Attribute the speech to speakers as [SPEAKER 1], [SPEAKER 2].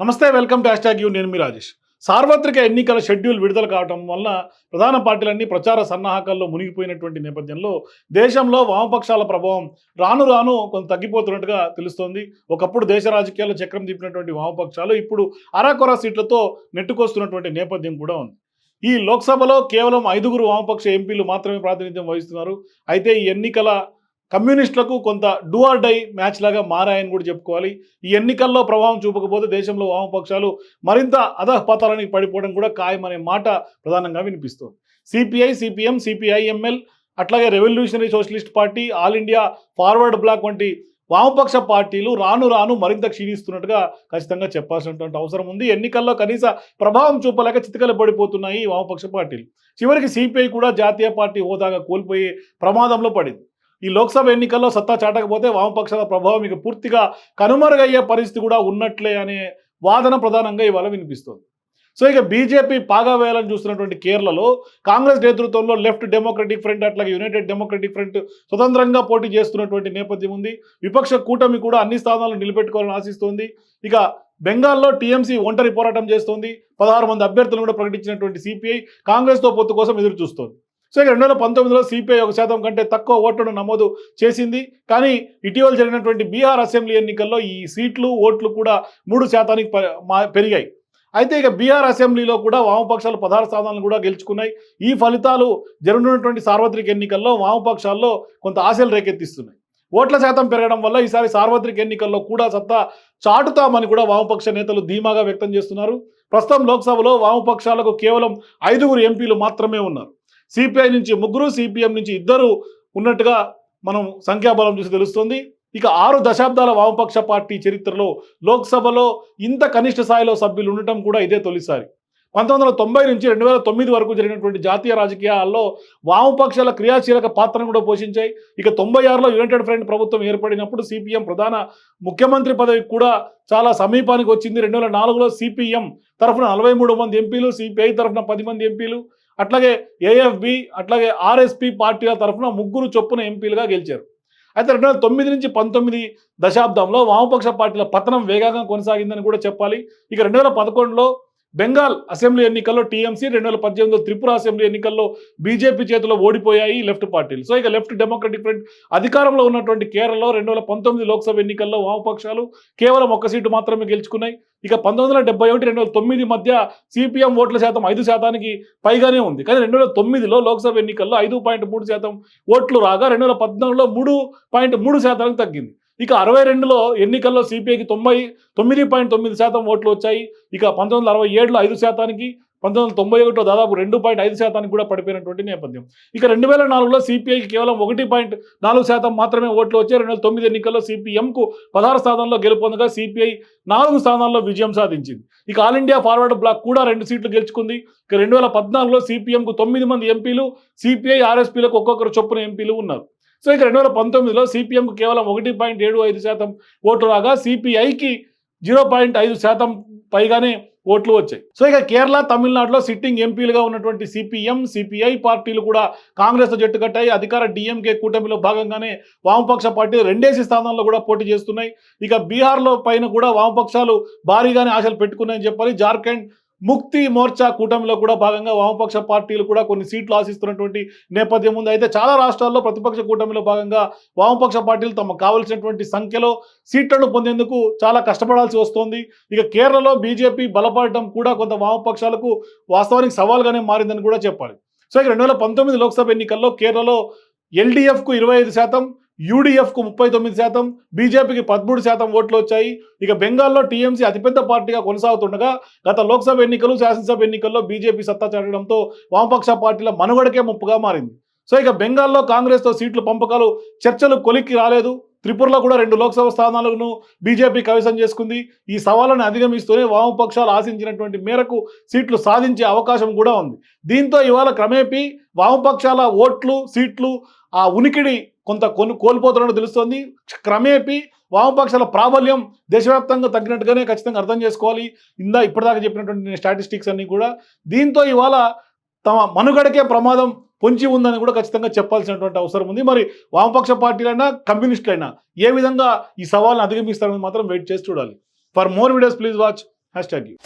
[SPEAKER 1] నమస్తే welcome to hash you నేను మీ రాజేష్. సార్వత్రిక ఎన్నికల షెడ్యూల్ విడుదల కావడం వల్ల ప్రధాన పార్టీలన్నీ ప్రచార సన్నాహకాల్లో మునిగిపోయినటువంటి నేపథ్యంలో దేశంలో వామపక్షాల ప్రభావం రాను రాను కొంత తగ్గిపోతున్నట్టుగా తెలుస్తోంది. ఒకప్పుడు దేశ రాజకీయాల్లో చక్రం తిప్పినటువంటి వామపక్షాలు ఇప్పుడు అరాకొర సీట్లతో నెట్టుకొస్తున్నటువంటి నేపథ్యం కూడా ఉంది. ఈ లోక్సభలో కేవలం ఐదుగురు వామపక్ష ఎంపీలు మాత్రమే ప్రాతినిధ్యం వహిస్తున్నారు. అయితే ఈ ఎన్నికల కమ్యూనిస్టులకు కొంత డూ ఆర్ డై మ్యాచ్ లాగా మారాయని కూడా చెప్పుకోవాలి. ఈ ఎన్నికల్లో ప్రభావం చూపకపోతే దేశంలో వామపక్షాలు మరింత అధపతాలని పడిపోవడం కూడా ఖాయమనే మాట ప్రధానంగా వినిపిస్తోంది. సిపిఐ సిపిఎం సిపిఐఎంఎల్ అట్లాగే revolutionary socialist party all India forward bloc వంటి వామపక్ష పార్టీలు రాను రాను మరింత క్షీణిస్తున్నట్టుగా ఖచ్చితంగా చెప్పాల్సినటువంటి అవసరం ఉంది. ఎన్నికల్లో కనీస ప్రభావం చూపలేక చితకలు పడిపోతున్నాయి ఈ వామపక్ష పార్టీలు. చివరికి సిపిఐ కూడా జాతీయ పార్టీ హోదాగా కోల్పోయే ప్రమాదంలో పడింది. ఈ లోక్సభ ఎన్నికల్లో సత్తా చాటకపోతే వామపక్షాల ప్రభావం ఇక పూర్తిగా కనుమరుగయ్యే పరిస్థితి కూడా ఉన్నట్లే అనే వాదన ప్రధానంగా ఇవాళ వినిపిస్తోంది. సో ఇక బీజేపీ పాగా వేయాలని చూస్తున్నటువంటి కేరళలో కాంగ్రెస్ నేతృత్వంలో లెఫ్ట్ డెమోక్రటిక్ ఫ్రంట్ అట్లాగే యునైటెడ్ డెమోక్రటిక్ ఫ్రంట్ స్వతంత్రంగా పోటీ చేస్తున్నటువంటి నేపథ్యం ఉంది. విపక్ష కూటమి కూడా అన్ని స్థానాలను నిలబెట్టుకోవాలని ఆశిస్తోంది. ఇక బెంగాల్లో టీఎంసీ ఒంటరి పోరాటం చేస్తోంది. పదహారు మంది అభ్యర్థులను కూడా ప్రకటించినటువంటి సిపిఐ కాంగ్రెస్తో పొత్తు కోసం ఎదురు చూస్తోంది సో ఇక రెండు వేల పంతొమ్మిదిలో సిపిఐ ఒక శాతం కంటే తక్కువ ఓట్లను నమోదు చేసింది. కానీ ఇటీవల జరిగినటువంటి బీహార్ అసెంబ్లీ ఎన్నికల్లో ఈ సీట్లు ఓట్లు కూడా మూడు శాతానికి మా- పెరిగాయి. అయితే ఇక బీహార్ అసెంబ్లీలో కూడా వామపక్షాలు పదహారు స్థానాలను కూడా గెలుచుకున్నాయి. ఈ ఫలితాలు జరుగుతున్నటువంటి సార్వత్రిక ఎన్నికల్లో వామపక్షాల్లో కొంత ఆశలు రేకెత్తిస్తున్నాయి. ఓట్ల శాతం పెరగడం వల్ల ఈసారి సార్వత్రిక ఎన్నికల్లో కూడా సత్తా చాటుతామని కూడా వామపక్ష నేతలు ధీమాగా వ్యక్తం చేస్తున్నారు. ప్రస్తుతం లోక్సభలో వామపక్షాలకు కేవలం ఐదుగురు ఎంపీలు మాత్రమే ఉన్నారు. సిపిఐ నుంచి ముగ్గురు సిపిఎం నుంచి ఇద్దరు ఉన్నట్టుగా మనం సంఖ్యాబలం చూసి తెలుస్తుంది. ఇక ఆరు దశాబ్దాల వామపక్ష పార్టీ చరిత్రలో లోక్సభలో ఇంత కనిష్ట స్థాయిలో సభ్యులు ఉండటం కూడా ఇదే తొలిసారి. పంతొమ్మిది వందల తొంభై నుంచి రెండు వేల తొమ్మిది వరకు జరిగినటువంటి జాతీయ రాజకీయాల్లో వామపక్షాల క్రియాశీలక పాత్రను కూడా పోషించాయి. ఇక తొంభై ఆరులో యునైటెడ్ ఫ్రంట్ ప్రభుత్వం ఏర్పడినప్పుడు సిపిఎం ప్రధాన ముఖ్యమంత్రి పదవికి కూడా చాలా సమీపానికి వచ్చింది. రెండు వేల నాలుగులో సిపిఎం తరఫున నలభై మూడు మంది ఎంపీలు సిపిఐ తరఫున పది మంది ఎంపీలు అట్లాగే ఏఎఫ్బి అట్లాగే ఆర్ఎస్పి పార్టీల తరఫున ముగ్గురు చొప్పున ఎంపీలుగా గెలిచారు. అయితే రెండు వేల తొమ్మిది నుంచి పంతొమ్మిది దశాబ్దంలో వామపక్ష పార్టీల పతనం వేగంగా కొనసాగిందని కూడా చెప్పాలి. ఇక రెండు వేల పదకొండులో బెంగాల్ అసెంబ్లీ ఎన్నికల్లో టీఎంసీ రెండు వేల పద్దెనిమిదిలో త్రిపుర అసెంబ్లీ ఎన్నికల్లో బీజేపీ చేతిలో ఓడిపోయాయి లెఫ్ట్ పార్టీలు. సో ఇక లెఫ్ట్ డెమోక్రటిక్ ఫ్రంట్ అధికారంలో ఉన్నటువంటి కేరళలో రెండు వేల పంతొమ్మిది లోక్సభ ఎన్నికల్లో వామపక్షాలు కేవలం ఒక్క సీటు మాత్రమే గెలుచుకున్నాయి. ఇక పంతొమ్మిది వందల డెబ్బై ఒకటి రెండు వేల తొమ్మిది మధ్య సిపిఎం ఓట్ల శాతం ఐదు శాతానికి పైగానే ఉంది. కానీ రెండు వేల తొమ్మిదిలో లోక్సభ ఎన్నికల్లో ఐదు పాయింట్ మూడు శాతం ఓట్లు రాగా రెండు వేల పద్నాలుగులో మూడు పాయింట్ మూడు శాతానికి తగ్గింది. ఇక అరవై రెండులో ఎన్నికల్లో సిపిఐకి తొంభై తొమ్మిది పాయింట్ తొమ్మిది శాతం ఓట్లు వచ్చాయి. ఇక పంతొమ్మిది వందల అరవై ఏడులో ఐదు శాతానికి పంతొమ్మిది వందల తొంభై ఒకటిలో దాదాపు రెండు పాయింట్ ఐదు శాతానికి కూడా పడిపోయినటువంటి నేపథ్యం. ఇక రెండు వేల నాలుగులో సిపిఐకి కేవలం ఒకటి పాయింట్ నాలుగు శాతం మాత్రమే ఓట్లు వచ్చాయి. రెండు వేల తొమ్మిది ఎన్నికల్లో సిపిఎంకు పదహారు స్థానాల్లో గెలుపొందగా సిపిఐ నాలుగు స్థానాల్లో విజయం సాధించింది. ఇక ఆల్ ఇండియా ఫార్వర్డ్ బ్లాక్ కూడా రెండు సీట్లు గెలుచుకుంది. ఇక రెండు వేల పద్నాలుగులో సిపిఎంకు తొమ్మిది మంది ఎంపీలు సిపిఐ ఆర్ఎస్పీలకు ఒక్కొక్కరు చొప్పున ఎంపీలు ఉన్నారు. సో ఇక రెండు వేల పంతొమ్మిదిలో సిపిఎంకు కేవలం ఒకటి పాయింట్ ఏడు ఐదు శాతం ఓట్లు రాగా సిపిఐకి జీరో పాయింట్ ఐదు శాతం పైగానే ఓట్లు వచ్చాయి. సో ఇక కేరళ తమిళనాడులో సిట్టింగ్ ఎంపీలుగా ఉన్నటువంటి సిపిఎం సిపిఐ పార్టీలు కూడా కాంగ్రెస్ జట్టు కట్టాయి. అధికార డిఎంకే కూటమిలో భాగంగానే వామపక్ష పార్టీలు రెండేసి స్థానాల్లో కూడా పోటీ చేస్తున్నాయి. ఇక బీహార్లో పైన కూడా వామపక్షాలు భారీగానే ఆశలు పెట్టుకున్నాయని చెప్పాలి. జార్ఖండ్ ముక్తి మోర్చా కూటమిలో కూడా భాగంగా వామపక్ష పార్టీలు కూడా కొన్ని సీట్లు ఆశిస్తున్నటువంటి నేపథ్యం ఉంది. అయితే చాలా రాష్ట్రాల్లో ప్రతిపక్ష కూటమిలో భాగంగా వామపక్ష పార్టీలు తమకు కావలసినటువంటి సంఖ్యలో సీట్లను పొందేందుకు చాలా కష్టపడాల్సి వస్తోంది. ఇక కేరళలో బీజేపీ బలపడటం కూడా కొంత వామపక్షాలకు వాస్తవానికి సవాల్గానే మారిందని కూడా చెప్పాలి. సో ఇక రెండు వేల పంతొమ్మిది లోక్సభ ఎన్నికల్లో కేరళలో ఎల్డీఎఫ్కు ఇరవై ఐదు శాతం యూడీఎఫ్కు ముప్పై తొమ్మిది శాతం బీజేపీకి పదమూడు శాతం ఓట్లు వచ్చాయి. ఇక బెంగాల్లో టీఎంసీ అతిపెద్ద పార్టీగా కొనసాగుతుండగా గత లోక్సభ ఎన్నికలు శాసనసభ ఎన్నికల్లో బీజేపీ సత్తా చాటడంతో వామపక్ష పార్టీల మనుగడకే ముప్పుగా మారింది. సో ఇక బెంగాల్లో కాంగ్రెస్తో సీట్లు పంపకాలు చర్చలు కొలిక్కి రాలేదు. త్రిపురలో కూడా రెండు లోక్సభ స్థానాలను బీజేపీ కవిసం చేసుకుంది. ఈ సవాళ్ళను అధిగమిస్తూనే వామపక్షాలు ఆశించినటువంటి మేరకు సీట్లు సాధించే అవకాశం కూడా ఉంది. దీంతో ఇవాళ క్రమేపీ వామపక్షాల ఓట్లు సీట్లు ఆ ఉనికిడి కొంత కొను కోల్పోతున్నట్టు తెలుస్తోంది. క్రమేపీ వామపక్షాల ప్రాబల్యం దేశవ్యాప్తంగా తగ్గినట్టుగానే ఖచ్చితంగా అర్థం చేసుకోవాలి. ఇందా ఇప్పటిదాకా చెప్పినటువంటి స్టాటిస్టిక్స్ అన్నీ కూడా. దీంతో ఇవాళ తమ మనుగడకే ప్రమాదం పొంచి ఉందని కూడా ఖచ్చితంగా చెప్పాల్సినటువంటి అవసరం ఉంది. మరి వామపక్ష పార్టీలైనా కమ్యూనిస్టులైనా ఏ విధంగా ఈ సవాల్ని అధిగమిస్తారని మాత్రం వెయిట్ చేసి చూడాలి. For more videos please watch. Hashtag you.